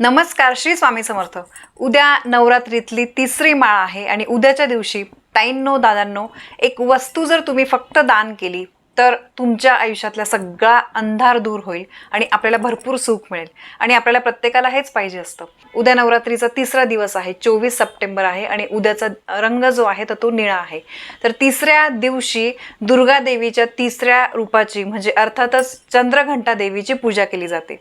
नमस्कार श्री स्वामी समर्थ. उद्या नवरात्रीतली तिसरी माळ आहे आणि उद्याच्या दिवशी ताईंनो दादांनो एक वस्तू जर तुम्ही फक्त दान केली तर तुमच्या आयुष्यातला सगळा अंधार दूर होईल आणि आपल्याला भरपूर सुख मिळेल. आणि आपल्याला प्रत्येकाला हेच पाहिजे असतं. उद्या नवरात्रीचा तिसरा दिवस आहे चोवीस सप्टेंबर आहे आणि उद्याचा रंग जो आहे तर तो निळा आहे. तर तिसऱ्या दिवशी दुर्गा देवीच्या तिसऱ्या रूपाची म्हणजे अर्थातच चंद्रघंटा देवीची पूजा केली जाते.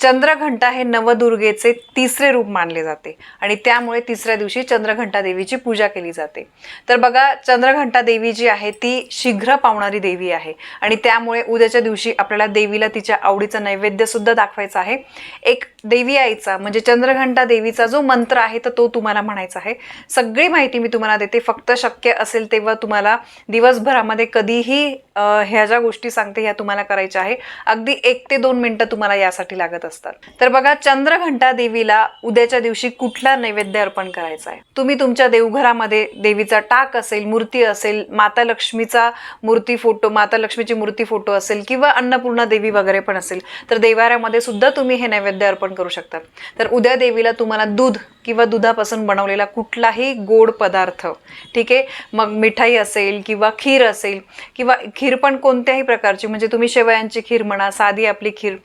चंद्रघंटा हे नवदुर्गेचे तिसरे रूप मानले जाते आणि त्यामुळे तिसऱ्या दिवशी चंद्रघंटा देवीची पूजा केली जाते. तर बघा चंद्रघंटा देवी जी आहे ती शीघ्र पावणारी देवी आहे. आणि त्यामुळे उद्याच्या दिवशी आपल्याला देवीला तिच्या आवडीचं नैवेद्य सुद्धा दाखवायचं आहे. एक देवी आईचा म्हणजे चंद्रघंटा देवीचा जो मंत्र आहे तर तो तुम्हाला म्हणायचा आहे. सगळी माहिती मी तुम्हाला देते. फक्त शक्य असेल तेव्हा तुम्हाला दिवसभरामध्ये कधीही ह्या ज्या गोष्टी सांगते ह्या तुम्हाला करायच्या आहे. अगदी एक ते दोन मिनटं तुम्हाला यासाठी लागत असतात. तर बघा चंद्रघंटा देवीला उद्याच्या दिवशी कुठला नैवेद्य अर्पण करायचा आहे? तुम्ही तुमच्या देवघरामध्ये देवीचा टाक असेल मूर्ती असेल माता लक्ष्मीचा मूर्ती फोटो माता लक्ष्मीची मूर्ती फोटो असेल किंवा अन्नपूर्णा देवी वगैरे पण असेल तर देवाऱ्यामध्ये सुद्धा तुम्ही हे नैवेद्य अर्पण करू शकता. तर उद्या देवीला तुम्हाला दूध किंवा दुधापासून बनवलेला कुठलाही गोड पदार्थ ठीक आहे? मग मिठाई असेल किंवा खीर असेल किंवा खीर पण कोणत्याही प्रकारची म्हणजे तुम्ही शेवयांची खीर म्हणा साधी आपली खीर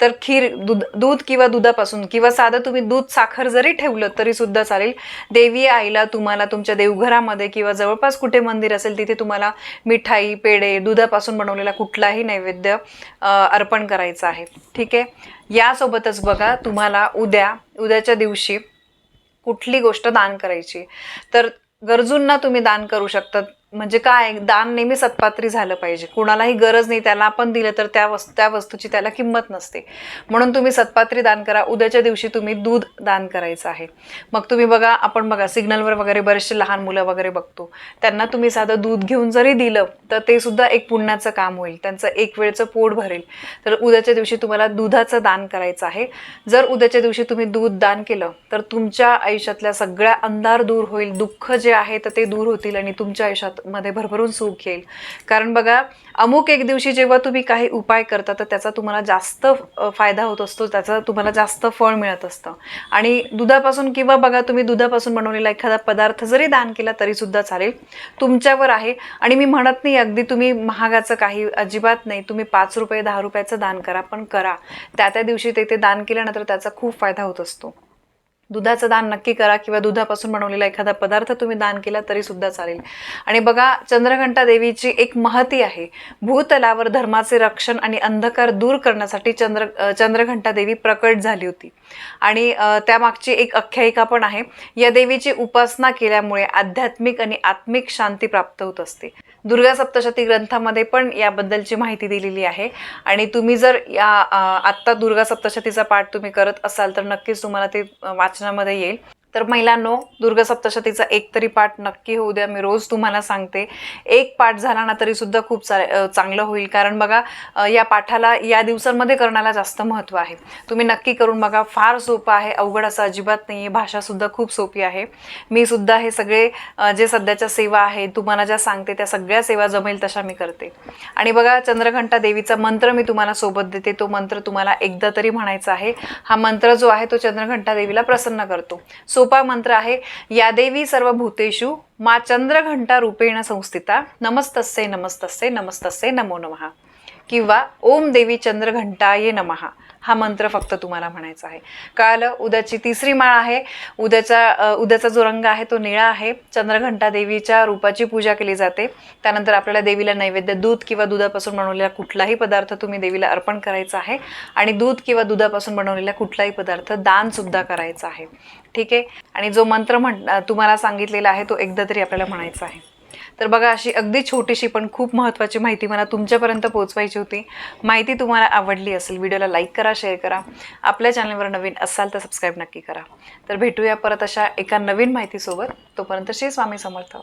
तर खीर दूध दूध किंवा दुधापासून किंवा साधं तुम्ही दूध साखर जरी ठेवलं तरी सुद्धा चालेल. देवी आईला तुम्हाला तुमच्या देवघरामध्ये किंवा जवळपास कुठे मंदिर असेल तिथे तुम्हाला मिठाई पेढे दुधापासून बनवलेला कुठलाही नैवेद्य अर्पण करायचं आहे. ठीक आहे? यासोबतच बघा तुम्हाला उद्या उद्याच्या दिवशी कुठली गोष्ट दान करायची? तर गरजूंना तुम्ही दान करू शकता. म्हणजे काय दान नेहमी सत्पात्री झालं पाहिजे. कुणालाही गरज नाही त्याला आपण दिलं तर त्या वस्तू त्या वस्तूची त्याला किंमत नसते. म्हणून तुम्ही सत्पात्री दान करा. उद्याच्या दिवशी तुम्ही दूध दान करायचं आहे. मग तुम्ही बघा आपण बघा सिग्नलवर वगैरे बरेचसे लहान मुलं वगैरे बघतो. त्यांना तुम्ही साधं दूध घेऊन जरी दिलं तर ते सुद्धा एक पुण्याचं काम होईल. त्यांचं एक वेळचं पोट भरेल. तर उद्याच्या दिवशी तुम्हाला दुधाचं दान करायचं आहे. जर उद्याच्या दिवशी तुम्ही दूध दान केलं तर तुमच्या आयुष्यातल्या सगळ्या अंधार दूर होईल. दुःख जे आहे तर ते दूर होतील आणि तुमच्या आयुष्यात मध्ये भरभरून सुख येईल. कारण बघा अमुक एक दिवशी जेव्हा तुम्ही काही उपाय करता तर त्याचा तुम्हाला जास्त फायदा होत असतो त्याचा तुम्हाला जास्त फळ मिळत असतं. आणि दुधापासून किंवा बघा तुम्ही दुधापासून बनवलेला एखादा पदार्थ जरी दान केला तरी सुद्धा चालेल. तुमच्यावर आहे. आणि मी म्हणत नाही अगदी तुम्ही महागाचं काही अजिबात नाही. तुम्ही पाच रुपये दहा रुपयाचं दान करा पण करा. त्या त्या दिवशी ते ते दान केल्यानंतर त्याचा खूप फायदा होत असतो. दुधाचं दान नक्की करा किंवा दुधापासून बनवलेला एखादा पदार्थ तुम्ही दान केला तरी सुद्धा चालेल. आणि बघा चंद्रघंटा देवीची एक महती आहे. भूतलावर धर्माचे रक्षण आणि अंधकार दूर करण्यासाठी चंद्र चंद्रघंटा देवी प्रकट झाली होती. आणि त्यामागची एक आख्यायिका पण आहे. या देवीची उपासना केल्यामुळे आध्यात्मिक आणि आत्मिक शांती प्राप्त होत असते. दुर्गा सप्तशती ग्रंथामध्ये पण याबद्दलची माहिती दिलेली आहे. आणि तुम्ही जर या आत्ता दुर्गा सप्तशतीचा पाठ तुम्ही करत असाल तर नक्कीच तुम्हाला ते वाचनामध्ये येईल. तर महिलांनो दुर्गा सप्तशतीचा एक तरी पाठ नक्की होऊ द्या. मी रोज तुम्हाला सांगते एक पाठ झाला ना तरी सुद्धा खूप चा चांगलं होईल. कारण बघा या पाठाला या दिवसांमध्ये करण्याला जास्त महत्त्व आहे. तुम्ही नक्की करून बघा फार सोपं आहे. अवघड असं अजिबात नाही आहे भाषासुद्धा खूप सोपी आहे. मी सुद्धा हे सगळे जे सध्याच्या सेवा आहेत तुम्हाला ज्या सांगते त्या सगळ्या सेवा जमेल तशा मी करते. आणि बघा चंद्रघंटा देवीचा मंत्र मी तुम्हाला सोबत देते. तो मंत्र तुम्हाला एकदा तरी म्हणायचा आहे. हा मंत्र जो आहे तो चंद्रघंटा देवीला प्रसन्न करतो. सोपा मंत्र आहे या देवी सर्व भूतेषु मा चंद्रघंटा रूपेण संस्थिता। नमस्तस्ये नमस्तस्ये नमस्तस्ये नमो नमः। किंवा ओम देवी चंद्रघंटाये नमहा हा मंत्र फक्त तुम्हाला म्हणायचा आहे. कळालं उद्याची तिसरी माळ आहे. उद्याचा उद्याचा जो रंग आहे तो निळा आहे. चंद्रघंटा देवीच्या रूपाची पूजा केली जाते. त्यानंतर आपल्याला देवीला नैवेद्य दूध किंवा दुधापासून बनवलेला कुठलाही पदार्थ तुम्ही देवीला अर्पण करायचा आहे. आणि दूध किंवा दुधापासून बनवलेला कुठलाही पदार्थ दानसुद्धा करायचा आहे. ठीक आहे? आणि जो मंत्र म्हण तुम्हाला सांगितलेला आहे तो एकदा तरी आपल्याला म्हणायचा आहे. तर बघा अशी अगदी छोटीशी पण खूप महत्त्वाची माहिती मला तुमच्यापर्यंत पोहोचवायची होती. माहिती तुम्हाला आवडली असेल व्हिडिओला लाईक करा शेअर करा. आपल्या चॅनलवर नवीन असाल तर सबस्क्राईब नक्की करा. तर भेटूया परत अशा एका नवीन माहितीसोबत. तोपर्यंत श्री स्वामी समर्थ.